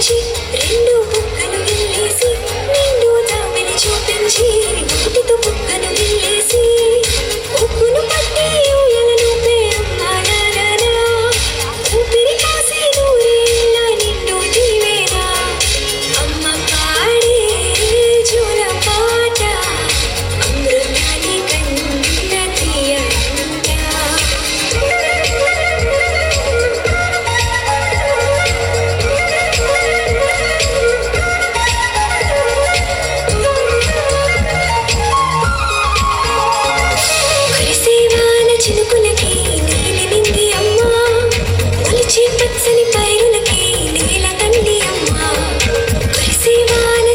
she చినుకులకి నేల నిండి అమ్మ. నలిచి పచ్చని పైరులకి నేల తండ్రి అమ్మ. కురిసే వాన